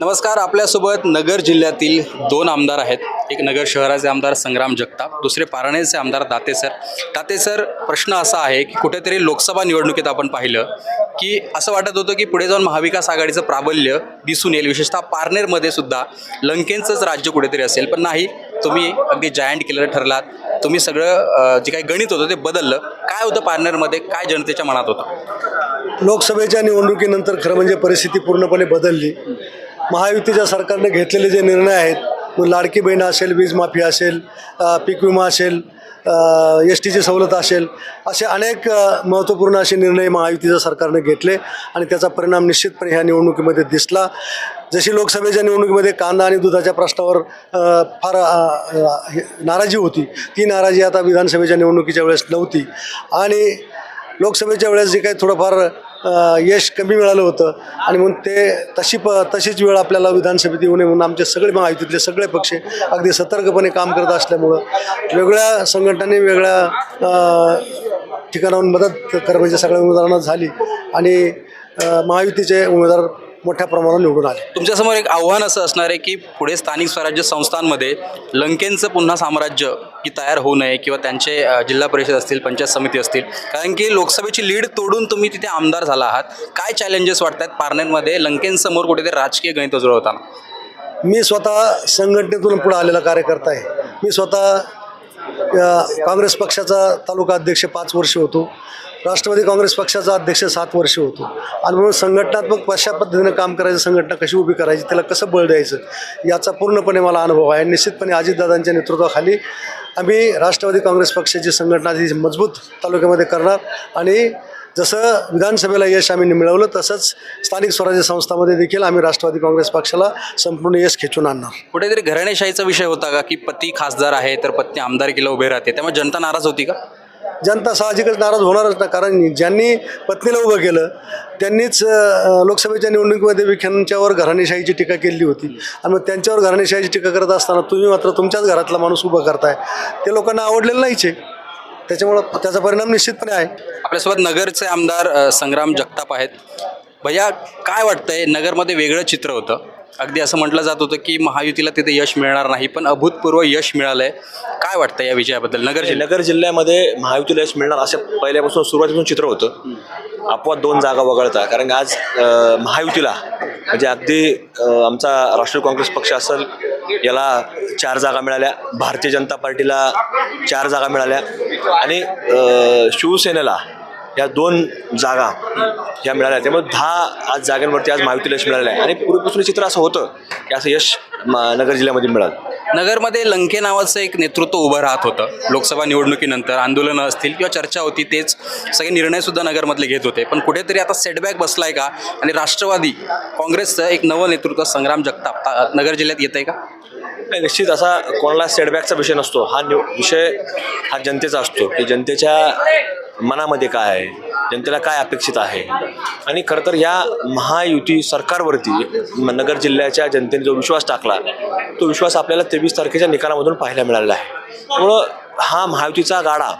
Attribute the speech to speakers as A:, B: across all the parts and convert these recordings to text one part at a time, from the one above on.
A: नमस्कार आपल्यासोबत नगर जिल्ह्यातील दोन आमदार आहेत. एक नगर शहराचे आमदार संग्राम जगताप दुसरे पारणेचे आमदार दाते सर. दाते सर प्रश्न असा आहे की कुठेतरी लोकसभा निवडणुकीत आपण पाहिलं की असं वाटत होतं की पुढे जाऊन महाविकास आघाडीचं प्राबल्य दिसून येईल. विशेषतः पारनेरमध्ये सुद्धा लंकेंचंच राज्य कुठेतरी असेल. पण नाही तुम्ही अगदी जायंट किलर ठरलात. तुम्ही सगळं जे काही गणित होतं ते बदललं. काय होतं पारनेरमध्ये? काय जनतेच्या मनात होतं?
B: लोकसभेच्या निवडणुकीनंतर खरं म्हणजे परिस्थिती पूर्णपणे बदलली. महायुतीच्या सरकारने घेतलेले जे निर्णय आहेत मग लाडकी बहीण असेल वीज माफी असेल पीक विमा असेल एस टीची सवलत असेल असे अनेक महत्त्वपूर्ण असे निर्णय महायुतीच्या सरकारने घेतले आणि त्याचा परिणाम निश्चितपणे ह्या निवडणुकीमध्ये दिसला. जशी लोकसभेच्या निवडणुकीमध्ये कांदा आणि दुधाच्या प्रश्नावर फार नाराजी होती ती नाराजी आता विधानसभेच्या निवडणुकीच्या वेळेस नव्हती. आणि लोकसभेच्या वेळेस जे काही थोडंफार यश कमी मिळालं होतं. आणि म्हणून ते तशी प तशीच वेळ आपल्याला विधानसभेत येऊ नये म्हणून आमचे सगळे महायुतीतले सगळे पक्ष अगदी सतर्कपणे काम करत असल्यामुळं वेगळ्या संघटनांनी वेगळ्या ठिकाणाहून मदत कर म्हणजे सगळ्या उमेदवारांना झाली. आणि महायुतीचे उमेदवार मोठ्या प्रमाणावर निवडून आले.
A: तुमच्यासमोर एक आव्हान असं असणार आहे की पुढे स्थानिक स्वराज्य संस्थांमध्ये लंकेंचं पुन्हा साम्राज्य की तयार होऊ नये किंवा त्यांचे अ, जिल्हा परिषद असतील पंचायत समिती असतील. कारण की लोकसभेची लीड तोडून तुम्ही तिथे आमदार झाला आहात. काय चॅलेंजेस वाटतात पारनेरमध्ये लंकेंसमोर कुठेतरी राजकीय गणित जुळवताना?
B: मी स्वतः संघटनेतून पुढे आलेला कार्यकर्ता आहे. मी स्वतः अ, काँग्रेस पक्षाचा तालुका अध्यक्ष पाच वर्ष होतो. राष्ट्रवादी काँग्रेस पक्षाचा अध्यक्ष सात वर्ष होतो. आणि म्हणून संघटनात्मक कशा पद्धतीनं काम करायचं संघटना कशी उभी करायची त्याला कसं बळ द्यायचं याचा पूर्णपणे मला अनुभव आहे. निश्चितपणे अजितदादांच्या नेतृत्वाखाली आम्ही राष्ट्रवादी काँग्रेस पक्षाची संघटना ती मजबूत तालुक्यामध्ये करणार. आणि जसं विधानसभेला यश आम्ही मिळवलं तसंच स्थानिक स्वराज्य संस्थामध्ये देखील आम्ही राष्ट्रवादी काँग्रेस पक्षाला संपूर्ण यश खेचून आणणार.
A: कुठेतरी घराणेशाहीचा विषय होता का की पती खासदार आहे तर पत्नी आमदारकीला उभे राहते त्यामुळे जनता नाराज होती का?
B: जनता साहजिकच नाराज होणारच ना कारण ज्यांनी पत्नीला उभं केलं त्यांनीच लोकसभेच्या निवडणुकीमध्ये विखेंच्यावर घराणेशाहीची टीका केली होती. आणि मग त्यांच्यावर घराणेशाहीची टीका करत असताना तुम्ही मात्र तुमच्याच घरातला माणूस उभा करताय. ते लोकांना आवडलेलं नाहीच आहे. त्याच्यामुळं त्याचा परिणाम निश्चितपणे आहे.
A: आपल्यासोबत नगरचे आमदार संग्राम जगताप आहेत. भैया काय वाटतंय? नगरमध्ये वेगळं चित्र होतं. अगदी असं म्हटलं जात होतं की महायुतीला तिथे यश मिळणार नाही पण अभूतपूर्व यश मिळालंय. काय वाटतं या विजयाबद्दल? नगर जिल्ह्यात.
C: नगर जिल्ह्यामध्ये महायुतीला यश मिळणार असं पहिल्यापासून सुरुवातीपासून चित्र होतं. आपोआप दोन जागा वगळता. कारण आज महायुतीला म्हणजे अगदी आमचा राष्ट्रीय काँग्रेस पक्ष असेल याला चार जागा मिळाल्या. भारतीय जनता पार्टीला चार जागा मिळाल्या. आणि शिवसेनेला या दोन जागा ह्या मिळाल्या. त्यामुळे दहा आज जागांवरती आज महायुतीला यश मिळालं आहे. आणि पूर्वीपासून चित्र असं होतं की असं यश म- नगर जिल्ह्यामध्ये मिळालं.
A: नगरमध्ये लंके नावाचं एक नेतृत्व उभं राहत होतं. लोकसभा निवडणुकीनंतर आंदोलनं असतील किंवा चर्चा होती तेच सगळे निर्णयसुद्धा नगरमधले घेत होते. पण कुठेतरी आता सेटबॅक बसलाय का? आणि राष्ट्रवादी काँग्रेसचं एक नवं नेतृत्व संग्राम जगताप नगर जिल्ह्यात येत आहे का?
C: निश्चित असा कोणाला सेटबॅकचा विषय नसतो. हा निव विषय हा जनतेचा असतो की जनतेच्या मनामध्ये काय आहे? जनतेला काय अपेक्षित आहे? आणि खरं तर या महायुती सरकारवरती नगर जिल्ह्याच्या जनतेने जो विश्वास टाकला तो विश्वास आपल्याला तेवीस तारखेच्या निकालामधून पाहायला मिळालेला आहे. त्यामुळं हा महायुतीचा गाडा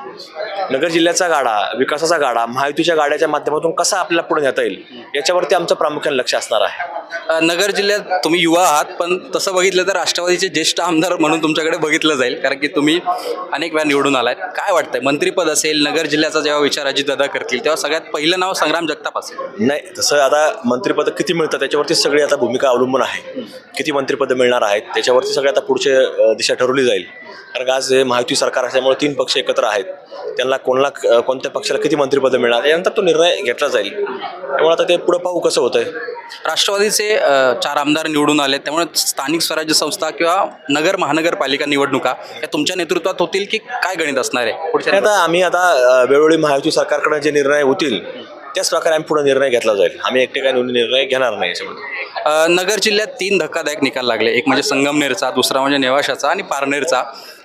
C: नगर जिल्ह्याचा गाडा विकासाचा गाडा महायुतीच्या गाड्याच्या माध्यमातून कसा आपल्याला पुढे नेता येईल याच्यावरती आमचं प्रामुख्याने लक्ष असणार आहे.
A: नगर जिल्ह्यात तुम्ही युवा आहात पण तसं बघितलं तर राष्ट्रवादीचे ज्येष्ठ आमदार म्हणून तुमच्याकडे बघितलं जाईल कारण की तुम्ही अनेक वेळा निवडून आलाय. काय वाटतंय? मंत्रीपद असेल नगर जिल्ह्याचा जेव्हा विचार अजितदादा करतील तेव्हा सगळ्यात पहिलं नाव संग्राम जगताप असेल.
C: नाही तसं आता मंत्रिपद किती मिळतात त्याच्यावरती सगळी आता भूमिका अवलंबून आहे. किती मंत्रिपद मिळणार आहेत त्याच्यावरती सगळ्या आता पुढचे दिशा ठरवली जाईल. कारण आज महायुती सरकार असल्यामुळे तीन पक्ष एकत्र आहेत. त्यांना कोणाला कोणत्या पक्षाला किती मंत्रिपदं मिळणार यानंतर तो निर्णय घेतला जाईल. त्यामुळे आता ते पुढं पाहू कसं होतंय.
A: राष्ट्रवादीचे चार आमदार निवडून आले त्यामुळे स्थानिक स्वराज्य संस्था किंवा नगर महानगरपालिका निवडणुका या तुमच्या नेतृत्वात होतील की काय गणित असणार आहे? पुढच्या
C: आता आम्ही आता वेळोवेळी महायुती सरकारकडे जे निर्णय होतील त्याच प्रकारे आम्ही पुढे निर्णय घेतला जाईल. आम्ही एकटे काही निर्णय घेणार नाही याच्यामध्ये
A: अ, नगर जिल्ह्यात तीन धक्कादायक निकाल लागले. एक म्हणजे संगमनेरचा दुसरा म्हणजे नेवाशाचा आणि पारनेरचा.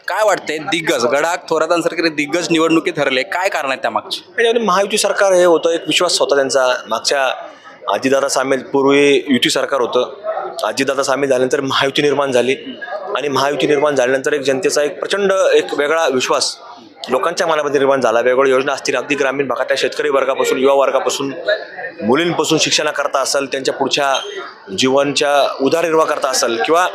A: काय वाटतंय? दिग्गज गडाख थोरातांसारखे दिग्गज निवडणुकीत ठरले काय कारण आहेत त्यामागची?
C: त्याच्यामध्ये महायुती सरकार हे होतं एक विश्वास होता त्यांचा. मागच्या अजितदादा सामील पूर्वी युती सरकार होतं. अजितदादा सामील झाल्यानंतर महायुती निर्माण झाली. आणि महायुती निर्माण झाल्यानंतर एक जनतेचा एक प्रचंड एक वेगळा विश्वास लोकांच्या मनामध्ये निर्माण झाला. वेगवेगळ्या योजना असतील. अगदी ग्रामीण भागातल्या शेतकरी वर्गापासून युवा वर्गापासून मुलींपासून शिक्षणाकरता असेल त्यांच्या पुढच्या जीवनच्या उदारनिर्वाह करता असेल किंवा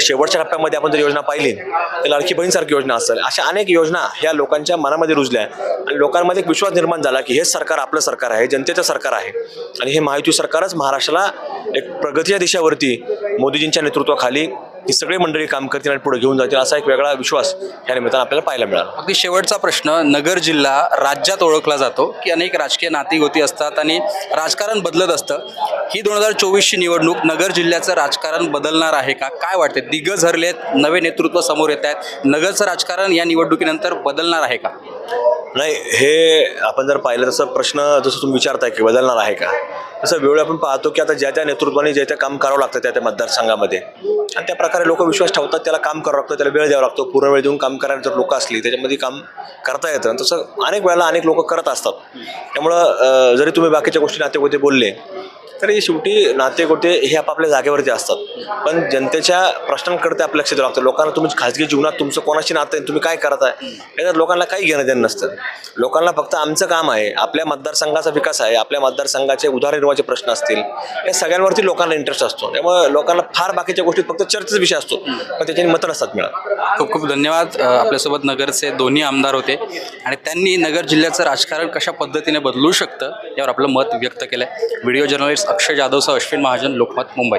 C: शेवटच्या टप्प्यामध्ये आपण जर योजना पाहिली तर लाडकी बहीणसारखी योजना असेल. अशा अनेक योजना ह्या लोकांच्या मनामध्ये रुजल्या आणि लोकांमध्ये एक विश्वास निर्माण झाला की हे सरकार आपलं सरकार आहे जनतेचं सरकार आहे. आणि हे महायुती सरकारच महाराष्ट्राला एक प्रगतीच्या दिशेवरती मोदीजींच्या नेतृत्वाखाली ही सगळी मंडळी काम करतील आणि पुढे घेऊन जातील असा एक वेगळा विश्वास या निमित्तानं आपल्याला पाहायला मिळाला.
A: अगदी शेवटचा प्रश्न नगर जिल्हा राज्यात ओळखला जातो की अनेक राजकीय नातीगोती असतात आणि राजकारण बदलत असतं. ही दोन हजार चोवीसची निवडणूक नगर जिल्ह्याचं राजकारण बदलणार आहे का? काय वाटते दिग्गज हरलेत नवे नेतृत्व समोर येत आहेत. नगरचं राजकारण या निवडणुकीनंतर बदलणार आहे का?
C: नाही हे आपण जर पाहिलं तसं प्रश्न जसं तुम्ही विचारताय की बदलणार आहे का? तसं वेळ आपण पाहतो की आता ज्या त्या नेतृत्वाने जे त्या काम करावं लागतं त्या त्या मतदारसंघामध्ये. आणि त्या प्रकारे लोक विश्वास ठेवतात त्याला काम करावं लागतं त्याला वेळ द्यावा लागतो. पूर्ण वेळ देऊन काम करायला जर लोक असली त्याच्यामध्ये काम करता येतं. तसं अनेक वेळेला अनेक लोक करत असतात. त्यामुळं जरी तुम्ही बाकीच्या गोष्टी नातेगोते बोलले तरी शेवटी नाते गोटे हे आपापल्या जागेवरती असतात. पण जनतेच्या प्रश्नांकडे ते आपलं लक्ष द्यावं लागतं. लोकांना तुम्ही खाजगी जीवनात तुमचं कोणाशी नातं आहे? तुम्ही काय करत आहे याच्यात लोकांना काही घेणं देणं नसतं. लोकांना फक्त आमचं काम आहे. आपल्या मतदारसंघाचा विकास आहे. आपल्या मतदारसंघाचे उदारनिर्वाहाचे प्रश्न असतील. या सगळ्यांवरती लोकांना इंटरेस्ट असतो. त्यामुळे लोकांना फार बाकीच्या गोष्टीत फक्त चर्चेचा विषय असतो. पण त्याच्याने मतं नसतात मिळत.
A: खूप खूप धन्यवाद. आपल्यासोबत नगरचे दोन्ही आमदार होते. आणि त्यांनी नगर जिल्ह्याचं राजकारण कशा पद्धतीने बदलू शकतं यावर आपलं मत व्यक्त केलं व्हिडिओ जर्नलिस्ट अक्षय जाधवसह अश्विन महाजन लोकमत मुंबई.